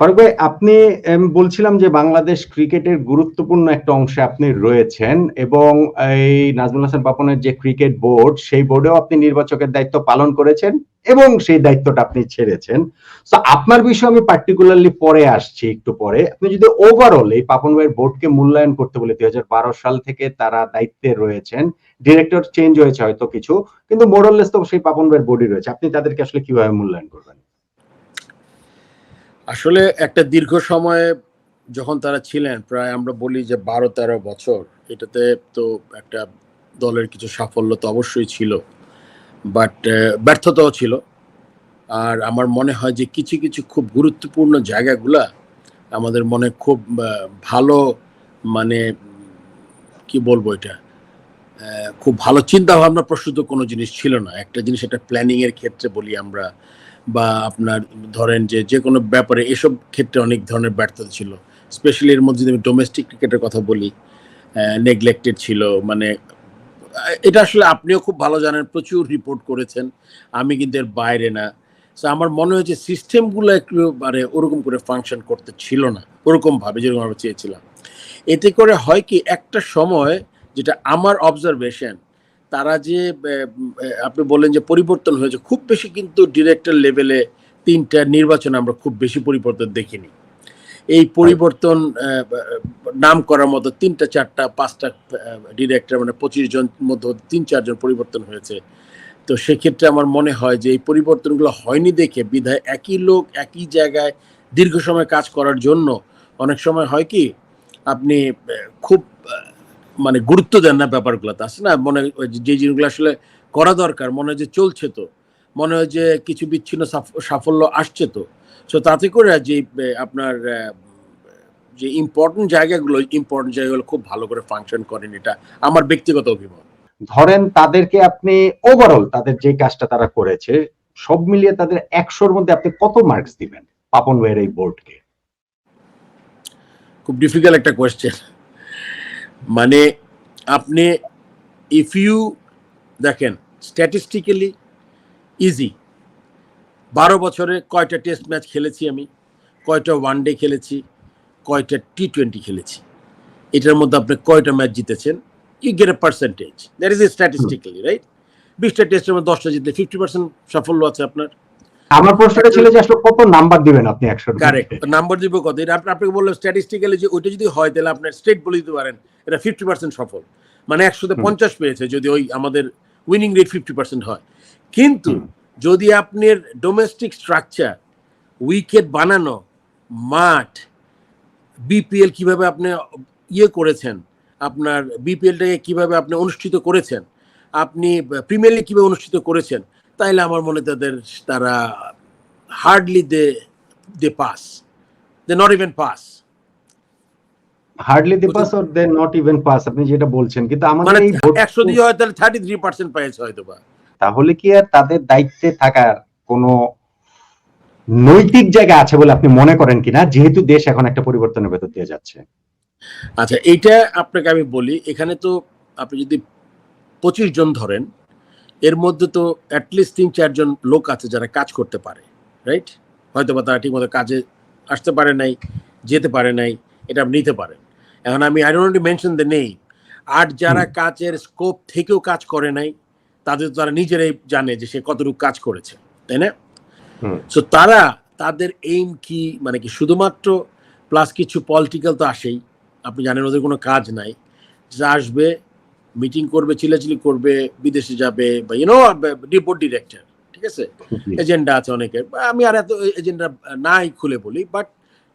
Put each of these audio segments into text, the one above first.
ফারুক ভাই, আপনি বলছিলাম যে বাংলাদেশ ক্রিকেটের গুরুত্বপূর্ণ একটা অংশে আপনি রয়েছেন এবং এই নাজমুল হাসান পাপনের যে ক্রিকেট বোর্ড, সেই বোর্ডেও আপনি নির্বাচকের দায়িত্ব পালন করেছেন এবং সেই দায়িত্বটা আপনি ছেড়েছেন। তো আপনার বিষয়ে আমি পার্টিকুলারলি পরে আসছি একটু পরে। আপনি যদি ওভারঅল এই পাপন ভাইয়ের বোর্ডকে মূল্যায়ন করতে বলে, দুই হাজার বারো সাল থেকে তারা দায়িত্বে রয়েছেন ডিরেক্টর চেঞ্জ হয়েছে হয়তো কিছু, কিন্তু মোরাললেস তো সেই পাপন ভাইয়ের বোর্ডই রয়েছে। আপনি তাদেরকে আসলে কীভাবে মূল্যায়ন করবেন? আসলে একটা দীর্ঘ সময়ে যখন তারা ছিলেন, প্রায় আমরা বলি যে বারো তেরো বছর, এটাতে তো একটা দলের কিছু সাফল্য তো অবশ্যই ছিল, বাট ব্যর্থতাও ছিল। আর আমার মনে হয় যে কিছু কিছু খুব গুরুত্বপূর্ণ জায়গাগুলা আমাদের মনে খুব ভালো মানে কি বলব এটা খুব ভালো চিন্তা ভাবনা প্রস্তুত কোনো জিনিস ছিল না। একটা জিনিস, একটা প্ল্যানিংয়ের ক্ষেত্রে বলি আমরা বা আপনার ধরেন যে যে কোনো ব্যাপারে এসব ক্ষেত্রে অনেক ধরনের ব্যর্থতা ছিল। স্পেশালি এর মধ্যে যদি আমি ডোমেস্টিক ক্রিকেটের কথা বলি নেগলেক্টেড ছিল মানে এটা আসলে আপনিও খুব ভালো জানেন, প্রচুর রিপোর্ট করেছেন, আমি কিন্তু এর বাইরে না। তো আমার মনে হয়েছে সিস্টেমগুলো একটু মানে ওরকম করে ফাংশন করতে ছিল না, ওরকম ভাবে, যেরকম আমরা চেয়েছিলাম। এতে করে হয় কি, একটা সময় যেটা আমার অবজারভেশন তারা যে আপনি বললেন যে পরিবর্তন হয়েছে, খুব বেশি কিন্তু ডিরেক্টর লেভেলে তিনটা নির্বাচনে আমরা খুব বেশি পরিবর্তন দেখিনি। এই পরিবর্তন নাম করার মতো তিনটা, চারটা, পাঁচটা ডিরেক্টর মানে পঁচিশ জন মধ্যে তিন চারজন পরিবর্তন হয়েছে। তো সেক্ষেত্রে আমার মনে হয় যে এই পরিবর্তনগুলো হয়নি দেখে বিধায় একই লোক একই জায়গায় দীর্ঘ সময় কাজ করার জন্য অনেক সময় হয় কি, আপনি খুব মানে গুরুত্ব দেন না ব্যাপারগুলোতে আছে না মনে যে- জিনিসগুলো আসলে করা দরকার মনে হয় যে চলছে তো। মনে হয় যে কিছু বিচ্ছিন্ন সাফল্য আসছে তো। সো তাতে করে যে আপনার যে ইম্পর্টেন্ট জায়গাগুলো ইম্পর্টেন্ট জায়গাগুলো খুব ভালো করে ফাংশন করেন এটা আমার ব্যক্তিগত অভিমত। ধরেন তাদেরকে আপনি ওভারঅল তাদের যে কাজটা তারা করেছে সব মিলিয়ে তাদের একশোর মধ্যে আপনি কত মার্কস দিবেন? পাপন ভাইয়ের এই বোর্ডকে খুব ডিফিকাল্ট একটা কোয়েশ্চেন মানে আপনি ইফ ইউ দেখেন স্ট্যাটিস্টিক্যালি ইজি বারো বছরে কয়টা টেস্ট ম্যাচ খেলেছি আমি? কয়টা ওয়ান ডে খেলেছি? কয়টা টি টোয়েন্টি খেলেছি? এটার মধ্যে আপনি কয়টা ম্যাচ জিতেছেন? You get a percentage that is a statistically right বিশটা টেস্টের মধ্যে দশটা জিতলে ফিফটি পার্সেন্ট সাফল্য আছে আপনার। আমার প্রশ্নটা ছিল যে আসলে কত নাম্বার দিবেন আপনি একশোর কারেক্ট নাম্বার দিব কত? এটা আপনি আপনাকে বললাম স্ট্যাটিস্টিক্যালি যে ওইটা যদি হয় তাহলে আপনার স্টেট বলে দিতে পারেন। এটা ফিফটি পার্সেন্ট সফল। মানে একশোতে হুম। পঞ্চাশ পেয়েছে যদি ওই আমাদের উইনিং রেট ফিফটি পার্সেন্ট হয়। কিন্তু যদি আপনার ডোমেস্টিক স্ট্রাকচার উইকেট বানানো মাঠ বিপিএল কীভাবে আপনি ইয়ে করেছেন আপনার বিপিএলটাকে কীভাবে আপনি অনুষ্ঠিত করেছেন আপনি প্রিমিয়ার লিগ কীভাবে অনুষ্ঠিত করেছেন তাইলে আমার মনে তাদের তারা hardly they they pass they not even pass hardly they pass or they not even pass আপনি যেটা বলছেন। কিন্তু আমাদের মানে এই vote- একশো দিয়ে হয় তাহলে থার্টি থ্রি পার্সেন্ট পেয়েছে হয়তো বা তাহলে কি আর তাদের দায়িত্বে থাকার কোনো নৈতিক জায়গা আছে বলে আপনি মনে করেন কিনা? যেহেতু দেশ এখন একটা পরিবর্তনের ভেতর দিয়ে যাচ্ছে। আচ্ছা এইটা আপনাকে আমি বলি এখানে তো আপনি যদি পঁচিশ জন ধরেন এর মধ্যে তো অ্যাটলিস্ট তিন চারজন লোক আছে যারা কাজ করতে পারে রাইট হয়তো বা তারা ঠিকমতো কাজে আসতে পারে নাই যেতে পারে নাই এটা আপনি নিতে পারেন। এখন আমি আই ডোন্ট মেনশন দ্য নেই আর যারা কাজের স্কোপ থেকেও কাজ করে নাই তাদের তারা নিজেরাই জানে যে সে কতটুকু কাজ করেছে তাই না। সো তারা তাদের এইম কি মানে কি শুধুমাত্র প্লাস কিছু পলিটিক্যাল তো আসেই আপনি জানেন ওদের কোনো কাজ নাই যা আসবে মিটিং করবে চিলাচিলি করবে বিদেশে যাবে বা ইউনো রিপোর্ট ডিরেক্টর ঠিক আছে? এজেন্ডা আছে অনেকের আমি আর এত এজেন্ডা নাই খুলে বলি বাট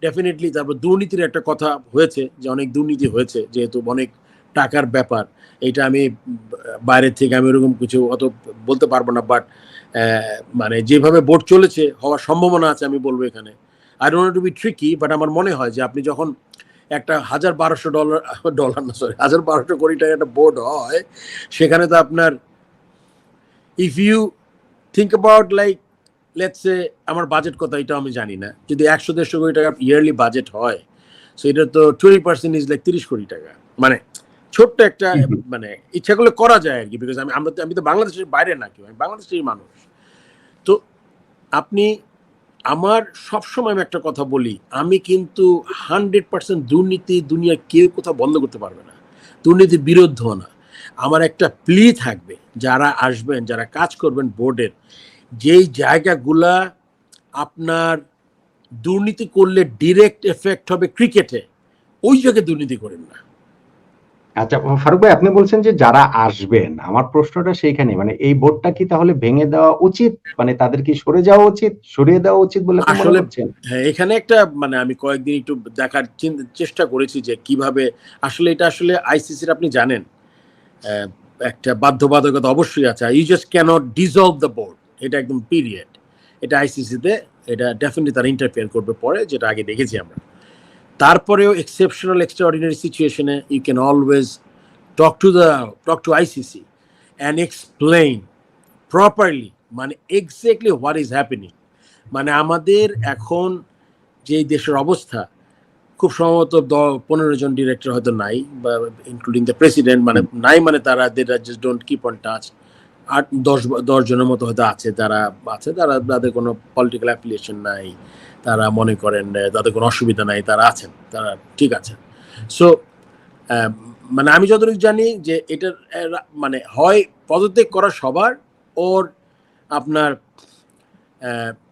ডেফিনেটলি তারপর দুর্নীতির একটা কথা হয়েছে যে অনেক দুর্নীতি হয়েছে যেহেতু অনেক টাকার ব্যাপার। এটা আমি বাইরের থেকে আমি ওরকম কিছু অত বলতে পারব না বাট মানে যেভাবে বোর্ড চলেছে হওয়ার সম্ভাবনা আছে আমি বলব এখানে। I don't to be tricky but আমার মনে হয় যে আপনি যখন একটা হাজার বারোশো ডলার ডলার না সরি হাজার বারোশো কোটি টাকা একটা বোর্ড হয় সেখানে তো আপনার if you think about like let's let's say আমার বাজেট কত এটা আমি জানি না। যদি একশো দেড়শো কোটি টাকা ইয়ারলি বাজেট হয় সো এটা তো টোয়েন্টি পার্সেন্ট ইজ লাইক তিরিশ কোটি টাকা। মানে ছোট্ট একটা। মানে ইচ্ছা করলে করা যায় আর কি বিকজ আমি আমরা তো আমি তো বাংলাদেশের বাইরে না কেউ আমি বাংলাদেশের মানুষ। তো আপনি আমার সবসময় আমি একটা কথা বলি, আমি কিন্তু হান্ড্রেড পার্সেন্ট দুর্নীতি দুনিয়া কেউ কোথাও বন্ধ করতে পারবে না। দুর্নীতির বিরুদ্ধ না। আমার একটা প্লি থাকবে, যারা আসবেন, যারা কাজ করবেন বোর্ডের যেই জায়গাগুলা আপনার দুর্নীতি করলে ডিরেক্ট এফেক্ট হবে ক্রিকেটে ওই জায়গায় দুর্নীতি করেন না। আচ্ছা ফারুক ভাই আপনি বলছেন যে যারা আসবেন আমার প্রশ্নটা সেইখানে মানে এই বোর্ডটা কি তাহলে ভেঙে দেওয়া উচিত? মানে তাদের কি সরে যাওয়া উচিত সরিয়ে দেওয়া উচিত বলে আসলে- হ্যাঁ এখানে একটা মানে আমি কয়েকদিন একটু দেখার চেষ্টা করেছি যে কীভাবে আসলে এটা আসলে আইসিসির আপনি জানেন একটা বাধ্যবাধকতা অবশ্যই আছে you just can't dissolve the board এটা একদম পিরিয়ড এটা আইসিসিতে এটা ডেফিনেটলি তারা ইন্টারফেয়ার করবে পরে যেটা আগে দেখেছি আমরা। তারপরেও এক্সেপশনাল এক্সট্রাঅর্ডিনারি সিচুয়েশনে you can always talk to the talk to ICC and explain properly মানে এক্স্যাক্টলি হোয়াট ইজ হ্যাপেনিং মানে আমাদের এখন যে দেশের অবস্থা, খুব সম্ভবত দ- পনেরো জন ডিরেক্টর হয়তো নাই, বা ইনক্লুডিং দ্য প্রেসিডেন্ট মানে নাই মানে তারা দেটা just don't keep on touch আট, দশ ব- দশ জনের মতো হয়তো আছে, যারা আছে, তারা, তাদের কোনো পলিটিক্যাল অ্যাপ্লিকেশন নাই। তারা মনে করেন তাদের কোনো অসুবিধা নাই, তারা আছেন, তারা ঠিক আছেন। সো মানে আমি যতটুকু জানি যে এটার মানে হয় পদত্যাগ করা সবার ওর আপনার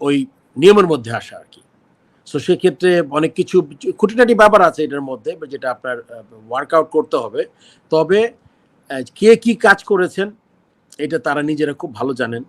ওই নিয়মের মধ্যে আসা আর কি। সো সেক্ষেত্রে অনেক কিছু, খুঁটিনাটি ব্যাপার আছে এটার মধ্যে, যেটা আপনার ওয়ার্কআউট করতে হবে। তবে কে কি কাজ করেছেন, এটা তারা নিজেরা খুব ভালো জানেন।